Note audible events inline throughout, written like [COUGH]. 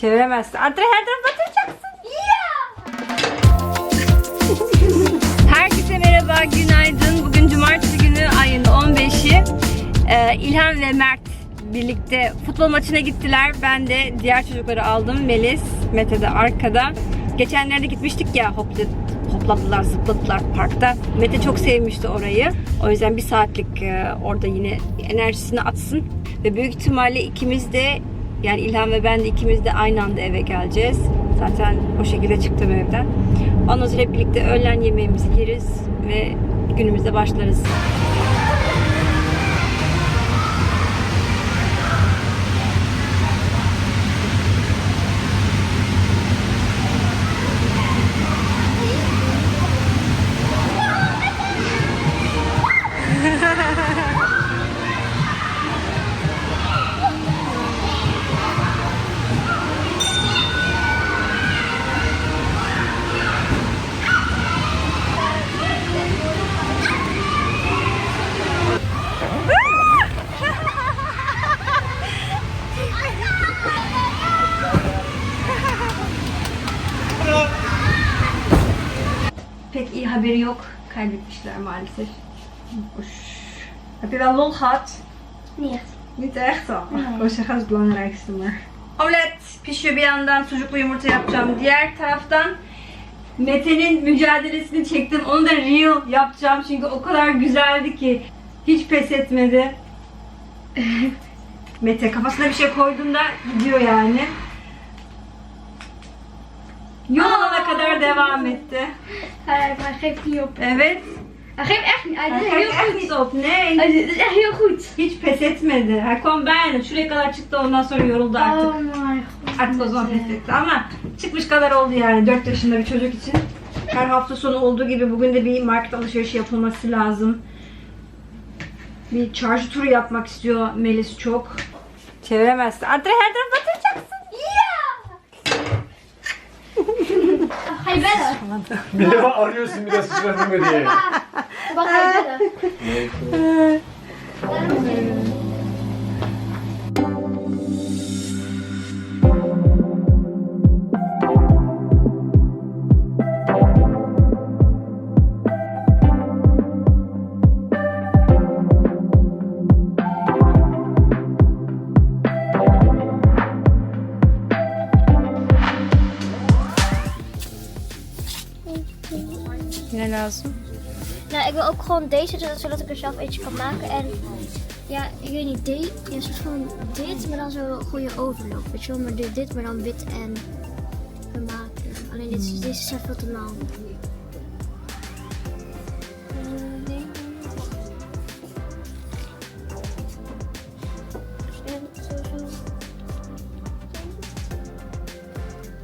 Çeviremezsin. Adre her tarafa batıracaksın. Herkese merhaba, günaydın. Bugün cumartesi günü ayın 15'i. Ee, İlhan ve Mert birlikte futbol maçına gittiler. Ben de diğer çocukları aldım. Melis, Mete de arkada. Geçenlerde gitmiştik ya hopla, hopladılar, zıpladılar parkta. Mete çok sevmişti orayı. O yüzden bir saatlik e, orada yine enerjisini atsın. Ve büyük ihtimalle ikimiz de yani İlhan ve ben de ikimiz de aynı anda eve geleceğiz. Zaten o şekilde çıktım evden. Ondan sonra hep birlikte öğlen yemeğimizi yeriz ve günümüze başlarız. Pek iyi haberi yok. Kaybetmişler maalesef. Oesh. Heb je wel lol gehad? Niet. Niet echt al. O zeggen het belangrijkste maar. Omlet pişiyor bir yandan sucuklu yumurta yapacağım. Diğer taraftan Mete'nin mücadelesini çektim. Onu da real yapacağım çünkü o kadar güzeldi ki hiç pes etmedi. [LAUGHS] Mete kafasına bir şey koyduğunda gidiyor yani. Yol alana kadar devam etti. Hij, hij geeft niet op. Evet. Hij geeft echt niet. Hij doet geeft heel goed. niet op. Nee. Hij doet- Het echt heel goed. Hiç pes etmedi. Kwam bijna. Şuraya kadar çıktı ondan sonra yoruldu artık. Oh my god. Artık o zaman pes etti ama çıkmış kadar oldu yani 4 yaşında bir çocuk için. Her hafta sonu olduğu gibi bugün de bir market alışverişi yapılması lazım. Bir çarşı turu yapmak istiyor Melis çok. Çeviremezsin. Adre her tarafa batıracaksın. Je bellen? [LAUGHS] Bir de arıyorsun bir de sıçratma diye. Wat ga je Nou, ik wil ook gewoon deze, zodat- ik er zelf eentje kan maken. En ja, ik weet niet, de, ja, van dit, maar dan zo'n goede overloop. Weet je wel, maar dit, dit maar dan wit en gemaakt. Alleen dit, is- deze zijn veel te lang.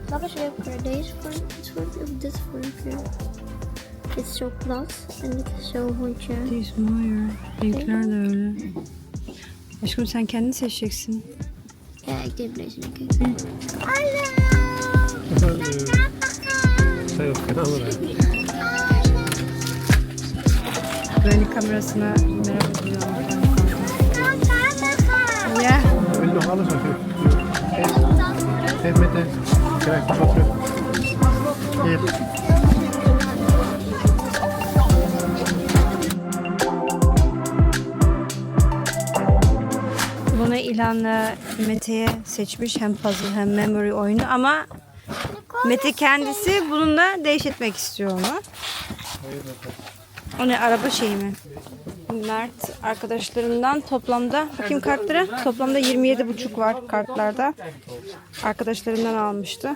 Welke is leuker? Deze voor dit voor of dit? Dit is zo plat en dit is zo'n hondje. Die is mooier. Renkler de öyle. Aşkım sen kendin seçeceksin. Ja, ik deed deze denk ik. Sen yok kenara. Güvenlik kamerasına merhaba diyorum. Ya. Wil nog alles je Geef met de. Krijg je wat terug. Hier. Bunu İlhan'la Mete'ye seçmiş hem puzzle hem memory oyunu ama Mete kendisi bununla değiştirmek istiyor onu. O ne araba şeyi mi? Mert arkadaşlarından toplamda bakayım kartlara toplamda 27,5 var kartlarda. Arkadaşlarından almıştı.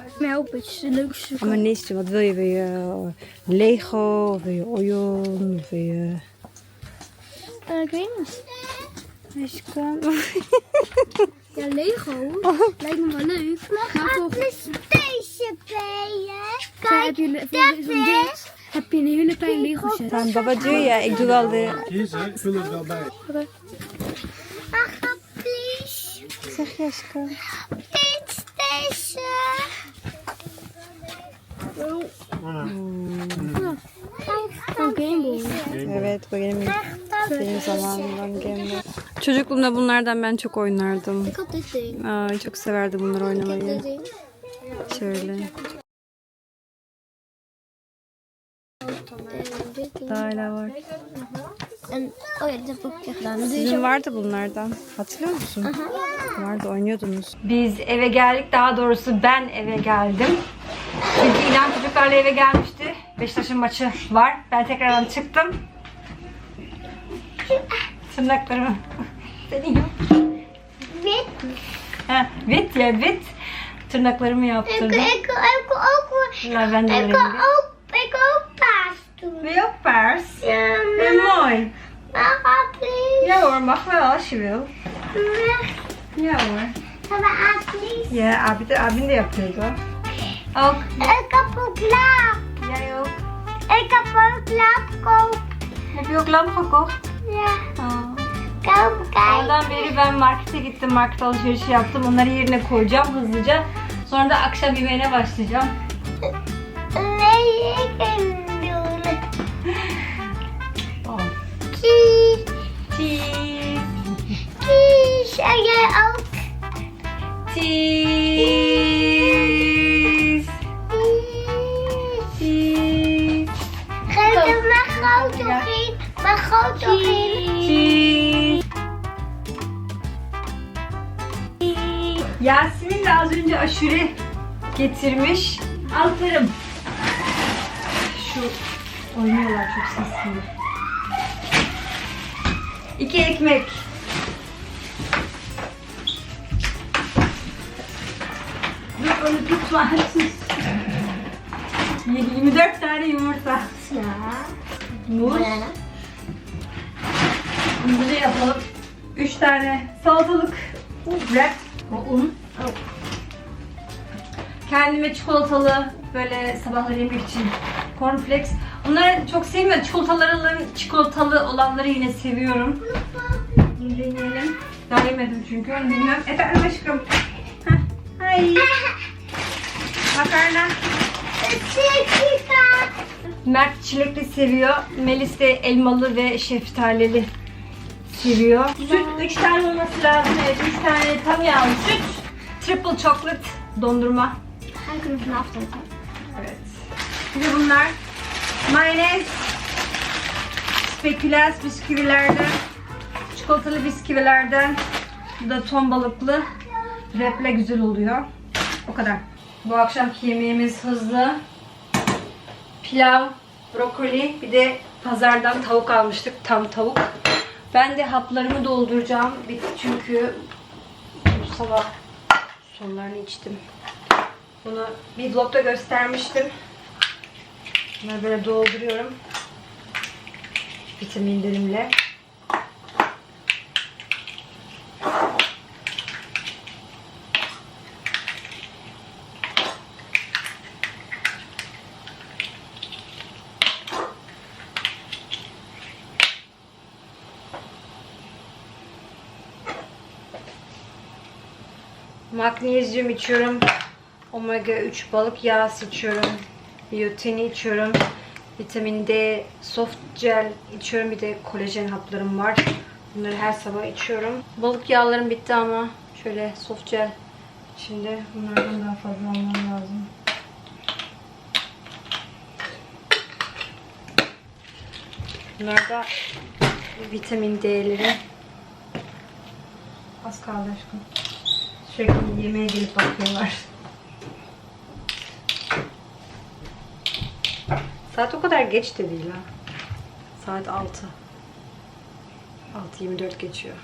Ama ne istiyor? Wat wil je? Wil Lego? Wil je oyun? Wil je... Niet. Aşkım. Ja, Lego lijkt me wel leuk. Maar voor PlayStation spelen. Zij heb je voor zo'n dit heb je een hele kleine Lego set. Tamam baba diyor ya ik doe wel de... Kiezen, ik vul het wel bij. Aga, please. Zeg je aşkım. PlayStation. Game Boy. Evet bu benim, benim zamanımdan gelme. Çocukluğumda bunlardan ben çok oynardım. Aa, çok severdim bunları oynamayı. Şöyle. Daha hala var. Oh. Dan doe je Sizin vardı bunlardan. Hatırlıyor musun? Vardı oynuyordunuz. Biz eve geldik. Daha doğrusu ben eve geldim. Çünkü İlhan çocuklarla eve gelmişti. Beşiktaş'ın maçı var. Ben tekrardan çıktım. Tırnaklarımı deniyor. Wit. Ha, bit ya bit. Tırnaklarımı yaptırdım. ik, ik wil ook, Lavendel ik wil rengi. ook, ik wil ook paas doen. Ve yok pers. Ja, Ve mooi. mama, please. Ja hoor, mag wel als je wil. Ja hoor. Mama, please. Ja, abi de, abin de yapıyordu. Ook. Ik heb ook laap. Jij ook. Ik heb ook laap gekocht. Heb je ook lamp gekocht? Ja, kijken. Oradan beri ben markete gittim, market alışverişi yaptım. Onları yerine koyacağım hızlıca. Sonra da akşam yemeğine başlayacağım. Nee, ik kan het Cheese. Geef hem mijn grote Ja. vriend. Mijn grote vriend. Cheese. Yasemin de az önce aşure getirmiş. Altarım. Şu oynuyorlar çok sesli. İki ekmek. Onu tutma. Sus. 24 tane yumurta. Ja. Muz. Muzlu yapalım. 3 tane salatalık. Wrap. O un. Kendime çikolatalı böyle sabahları yemek için cornflakes. Onları çok sevmiyorum. Çikolataları, çikolatalı olanları yine seviyorum. Bunu deneyelim. Daha yemedim çünkü. Onu bilmiyorum. Efendim aşkım. Heh. Ay. Makarna. Mert çilekli seviyor. Melis de elmalı ve şeftalili seviyor. Süt 3 tane olması lazım. Evet 3 tane tam yağlı süt. Triple chocolate dondurma. We vanavond eten. Evet. Bir de bunlar mayonez, spekülas bisküvilerden, çikolatalı bisküvilerden. Bu da ton balıklı. Reple güzel oluyor. O kadar. Bu akşamki yemeğimiz hızlı. Pilav, brokoli, bir de pazardan tavuk almıştık. Tam tavuk. Ben de haplarımı dolduracağım. Bitti çünkü bu sabah sonlarını içtim. Bunu bir vlogda göstermiştim. Bunları böyle dolduruyorum. Vitaminlerimle. Magnezyum içiyorum. Omega 3 balık yağı içiyorum. Biyotini içiyorum. Vitamin D, soft gel içiyorum. Bir de kolajen haplarım var. Bunları her sabah içiyorum. Balık yağlarım bitti ama şöyle soft gel. Şimdi bunlardan daha fazla almam lazım. Bunlar da vitamin D'leri. Az kaldı aşkım. Sürekli yemeğe gelip bakıyorlar. Saat o kadar geç de değil ha. Saat 6. 6.24 geçiyor.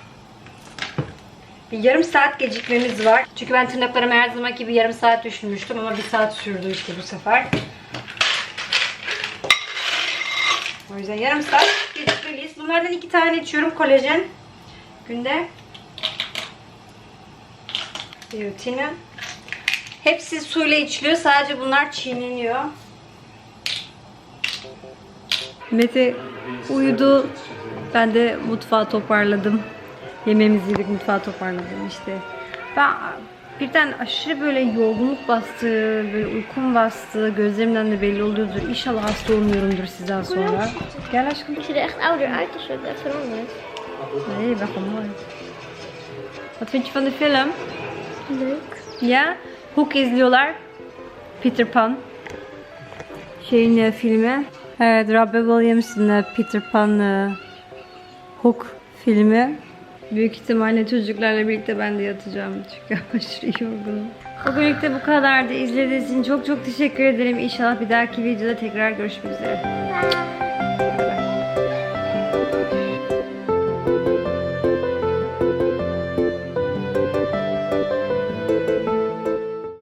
Bir yarım saat gecikmemiz var. Çünkü ben tırnaklarımı her zaman gibi yarım saat düşünmüştüm ama bir saat sürdü işte bu sefer. O yüzden yarım saat gecikmeliyiz. Bunlardan iki tane içiyorum kolajen. Günde. Biyotini. Hepsi suyla içiliyor. Sadece bunlar çiğneniyor. Mete uyudu. Ben de mutfağı toparladım. Yemeğimizi yedik, mutfağı toparladım işte. Ben birden aşırı böyle yorgunluk bastı, böyle uykum bastı. Gözlerimden de belli oluyordur. İnşallah hasta olmuyorumdur sizden sonra. Gel aşkım. Er echt ouder uit als hebt veranderd. Nee, je bent gewoon mooi. Wat vind je van de film? Leuk. Ya? Hook izliyorlar. Peter Pan. Şeyin filmi. Evet, Robbie Williams'ın Peter Pan Hook filmi. Büyük ihtimalle çocuklarla birlikte ben de yatacağım çünkü [LAUGHS] aşırı yorgunum. Bugünlük de bu kadardı. İzlediğiniz için çok çok teşekkür ederim. İnşallah bir dahaki videoda tekrar görüşmek üzere. Bye.